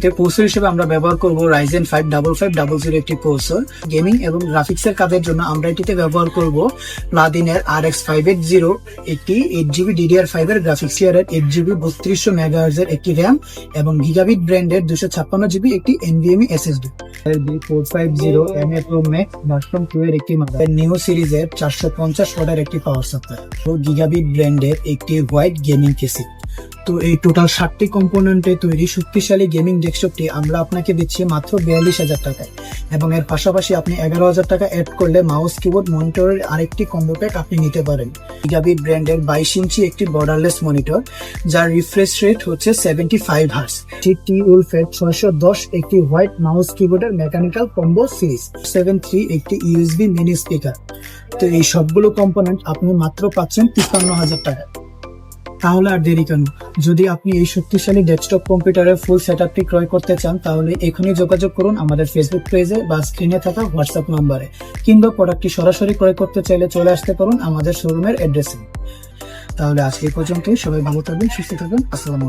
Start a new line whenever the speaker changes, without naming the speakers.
Processor হিসেবে আমরা ব্যবহার করব Ryzen five double five double zero একটি প্রসেসর গেমিং এবং গ্রাফিক্স এর কাজের জন্য আমরা এটিতে ব্যবহার করব প্লাদিনের R X five eight zero একটি এইট জিবি ডিডিআর ফাইভ এর গ্রাফিক্স ইয়ারের এইট জিবি বত্রিশশো এর একটি র্যাম এবং গিগাবিট ব্র্যান্ডের দুশো ছাপ্পান্ন জিবি একটি NVMe SSD four five zero M A pro two এর একটি নিউ সিরিজের চারশো পঞ্চাশ ওয়াটের একটি পাওয়ার সাপ্লাই ও গিগাবিট ব্র্যান্ডের একটি হোয়াইট গেমিং কেসি তো এই টোটাল ষাটটি কম্পোনেন্টে তৈরি শক্তিশালী গেমিং ডেস্কটপটি আমরা আপনাকে দিচ্ছি মাত্র বিয়াল্লিশ হাজার টাকায়। এবং এর পাশাপাশি আপনি এগারো হাজার টাকা অ্যাড করলে মাউস কিবোর্ড মনিটরের আরেকটি কম্বো প্যাক আপনি নিতে পারেন। গিগাবিট ব্র্যান্ডের বাইশ ইঞ্চি একটি বর্ডারলেস মনিটর যার রিফ্রেশ রেট হচ্ছে সেভেন্টি ফাইভ হার্স টি উলফের ছয়শো দশ একটি হোয়াইট মাউস কিবোর্ডের mechanical combo series seven three একটি ইউএসবি মিনি স্পিকার তো এই সবগুলো কম্পোনেন্ট আপনি মাত্র পাচ্ছেন তিপ্পান্ন হাজার টাকা তাহলে আর দেরি কেন? যদি আপনি এই শক্তিশালী ডেস্কটপ কম্পিউটারের ফুল সেট আপটি ক্রয় করতে চান, তাহলে এখনই যোগাযোগ করুন আমাদের ফেসবুক পেজে বা স্ক্রিনে থাকা হোয়াটসঅ্যাপ নম্বরে কিংবা প্রোডাক্টটি সরাসরি ক্রয় করতে চাইলে চলে আসতে পারুন আমাদের শোরুমের অ্যাড্রেসে তাহলে আজকে পর্যন্ত সবাই ভালো থাকবেন, সুস্থ থাকবেন, আসসালাম